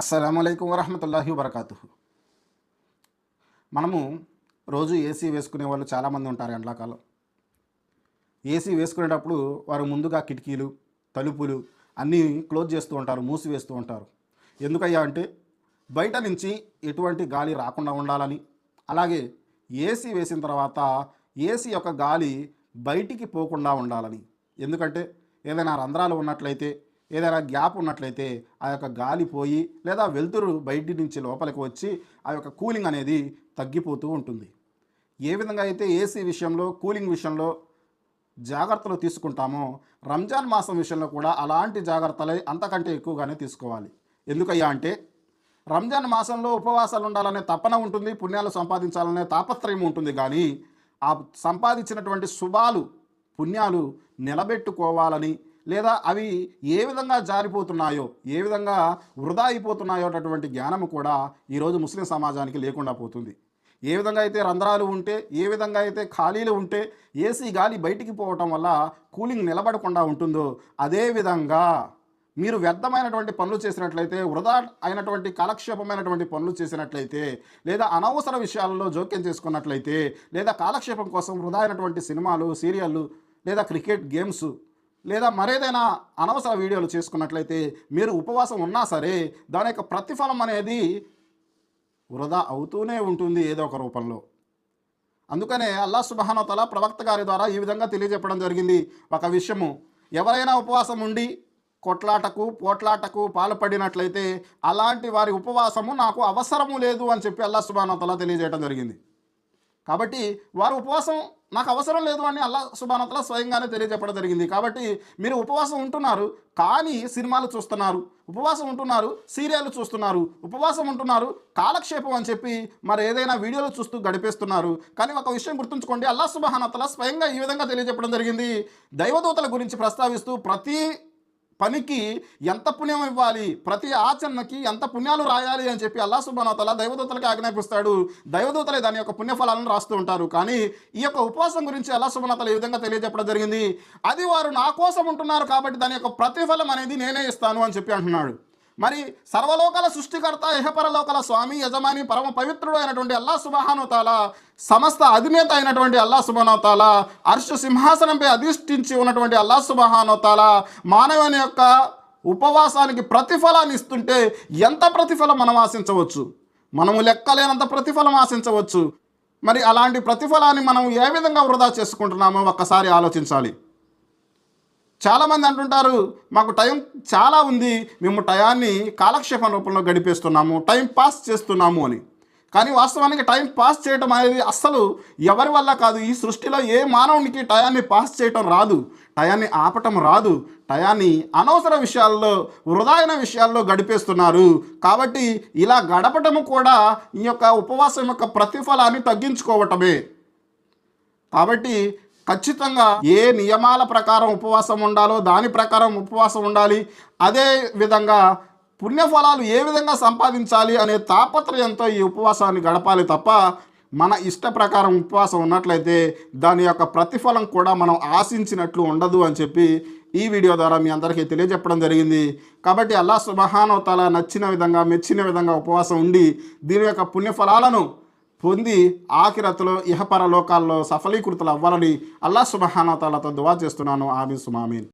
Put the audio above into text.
అస్సలం వరహమతుల్లాహి వబర్కాతు మనము రోజు ఏసీ వేసుకునే వాళ్ళు చాలామంది ఉంటారు ఎండాకాలం. ఏసీ వేసుకునేటప్పుడు వారు ముందుగా కిటికీలు తలుపులు అన్నీ క్లోజ్ చేస్తూ ఉంటారు మూసివేస్తూ ఉంటారు. ఎందుకయ్యా అంటే బయట నుంచి ఎటువంటి గాలి రాకుండా ఉండాలని. అలాగే ఏసీ వేసిన తర్వాత ఏసీ యొక్క గాలి బయటికి పోకుండా ఉండాలని. ఎందుకంటే ఏదైనా రంధ్రాలు ఉన్నట్లయితే ఏదైనా గ్యాప్ ఉన్నట్లయితే ఆ యొక్క గాలి పోయి లేదా వెలుతురు బయటి నుంచి లోపలికి వచ్చి ఆ యొక్క కూలింగ్ అనేది తగ్గిపోతూ ఉంటుంది. ఏ విధంగా అయితే ఏసీ విషయంలో కూలింగ్ విషయంలో జాగ్రత్తలు తీసుకుంటామో రంజాన్ మాసం విషయంలో కూడా అలాంటి జాగ్రత్తలే అంతకంటే ఎక్కువగానే తీసుకోవాలి. ఎందుకయ్యా అంటే రంజాన్ మాసంలో ఉపవాసాలు ఉండాలనే తపన ఉంటుంది పుణ్యాలు సంపాదించాలనే తాపత్రయం ఉంటుంది కానీ ఆ సంపాదించినటువంటి శుభాలు పుణ్యాలు నిలబెట్టుకోవాలని లేదా అవి ఏ విధంగా జారిపోతున్నాయో ఏ విధంగా వృధా అయిపోతున్నాయో అటువంటి జ్ఞానము కూడా ఈరోజు ముస్లిం సమాజానికి లేకుండా పోతుంది. ఏ విధంగా అయితే రంధ్రాలు ఉంటే ఏ విధంగా అయితే ఖాళీలు ఉంటే ఏసీ గాలి బయటికి పోవటం వల్ల కూలింగ్ నిలబడకుండా ఉంటుందో అదేవిధంగా మీరు వ్యర్థమైనటువంటి పనులు చేసినట్లయితే వృధా అయినటువంటి కాలక్షేపమైనటువంటి పనులు చేసినట్లయితే లేదా అనవసర విషయాలలో జోక్యం చేసుకున్నట్లయితే లేదా కాలక్షేపం కోసం వృధా అయినటువంటి సినిమాలు సీరియళ్ళు లేదా క్రికెట్ గేమ్స్ లేదా మరేదైనా అనవసర వీడియోలు చేసుకున్నట్లయితే మీరు ఉపవాసం ఉన్నా సరే దాని యొక్క ప్రతిఫలం అనేది వృధా అవుతూనే ఉంటుంది ఏదో ఒక రూపంలో. అందుకనే అల్లా సుబహానోతల ప్రవక్త గారి ద్వారా ఈ విధంగా తెలియజెప్పడం జరిగింది. ఒక విషయము ఎవరైనా ఉపవాసం ఉండి కొట్లాటకు పోట్లాటకు పాల్పడినట్లయితే అలాంటి వారి ఉపవాసము నాకు అవసరము లేదు అని చెప్పి అల్లా సుబానతల తెలియజేయడం జరిగింది. కాబట్టి వారు ఉపవాసం నాకు అవసరం లేదు అని అల్లా సుబానతల స్వయంగానే తెలియజెప్పడం జరిగింది. కాబట్టి మీరు ఉపవాసం ఉంటున్నారు కానీ సినిమాలు చూస్తున్నారు ఉపవాసం ఉంటున్నారు సీరియల్లు చూస్తున్నారు ఉపవాసం ఉంటున్నారు కాలక్షేపం అని చెప్పి మరి ఏదైనా వీడియోలు చూస్తూ గడిపేస్తున్నారు. కానీ ఒక విషయం గుర్తుంచుకోండి అల్లా సుబానతల స్వయంగా ఈ విధంగా తెలియజెప్పడం జరిగింది. దైవదూతల గురించి ప్రస్తావిస్తూ ప్రతి పనికి ఎంత పుణ్యం ఇవ్వాలి? ప్రతి ఆచరణకి ఎంత పుణ్యాలు రాయాలి అని చెప్పి అల్లా సుబానతల దైవదూతలకి ఆజ్ఞాపిస్తాడు. దైవదూతలే దాని యొక్క పుణ్యఫలాలను రాస్తూ ఉంటారు. కానీ ఈ యొక్క ఉపవాసం గురించి అల్లా సుబానతల ఈ విధంగా తెలియజెప్పడం జరిగింది? అది వారు నా కోసం ఉంటున్నారు కాబట్టి దాని యొక్క ప్రతిఫలం అనేది నేనే ఇస్తాను అని చెప్పి అంటున్నాడు. మరి సర్వలోకాల సృష్టికర్త ఇహపరలోకాల స్వామి యజమాని పరమ పవిత్రుడు అయినటువంటి అల్లా సుబహానుతాల సమస్త అధినేత అయినటువంటి అల్లా సుబహానుతాల అర్షు సింహాసనంపై అధిష్ఠించి ఉన్నటువంటి అల్లా సుబహానుతాల మానవుని యొక్క ఉపవాసానికి ప్రతిఫలాన్ని ఇస్తుంటే ఎంత ప్రతిఫలం మనం ఆశించవచ్చు? మనము లెక్కలేనంత ప్రతిఫలం ఆశించవచ్చు. మరి అలాంటి ప్రతిఫలాన్ని మనం ఏ విధంగా వృధా చేసుకుంటున్నామో ఒక్కసారి ఆలోచించాలి. చాలామంది అంటుంటారు మాకు టైం చాలా ఉంది మేము టయాన్ని కాలక్షేపం రూపంలో గడిపేస్తున్నాము టైం పాస్ చేస్తున్నాము అని. కానీ వాస్తవానికి టైం పాస్ చేయటం అనేది అస్సలు ఎవరి వల్ల కాదు. ఈ సృష్టిలో ఏ మానవునికి టయాన్ని పాస్ చేయటం రాదు టయాన్ని ఆపటం రాదు టయాన్ని అనవసర విషయాల్లో వృధాయన విషయాల్లో గడిపేస్తున్నారు. కాబట్టి ఇలా గడపటము కూడా ఈ యొక్క ఉపవాసం యొక్క ప్రతిఫలాన్ని తగ్గించుకోవటమే. కాబట్టి ఖచ్చితంగా ఏ నియమాల ప్రకారం ఉపవాసం ఉండాలో దాని ప్రకారం ఉపవాసం ఉండాలి. అదే విధంగా పుణ్యఫలాలు ఏ విధంగా సంపాదించాలి అనే తాపత్రయంతో ఈ ఉపవాసాన్ని గడపాలి తప్ప మన ఇష్ట ప్రకారం ఉపవాసం ఉన్నట్లయితే దాని యొక్క ప్రతిఫలం కూడా మనం ఆశించినట్లు ఉండదు అని చెప్పి ఈ వీడియో ద్వారా మీ అందరికీ తెలియజెప్పడం జరిగింది. కాబట్టి అల్లా సుబహానోతల నచ్చిన విధంగా మెచ్చిన విధంగా ఉపవాసం ఉండి దీని యొక్క పుణ్యఫలాలను పొంది ఆఖిరతలో ఇహపర లోకాల్లో సఫలీకృతులు అవ్వాలని అల్లా సుబహానోతాలతో దువా చేస్తున్నాను. ఆమీన్ సుమామీన్.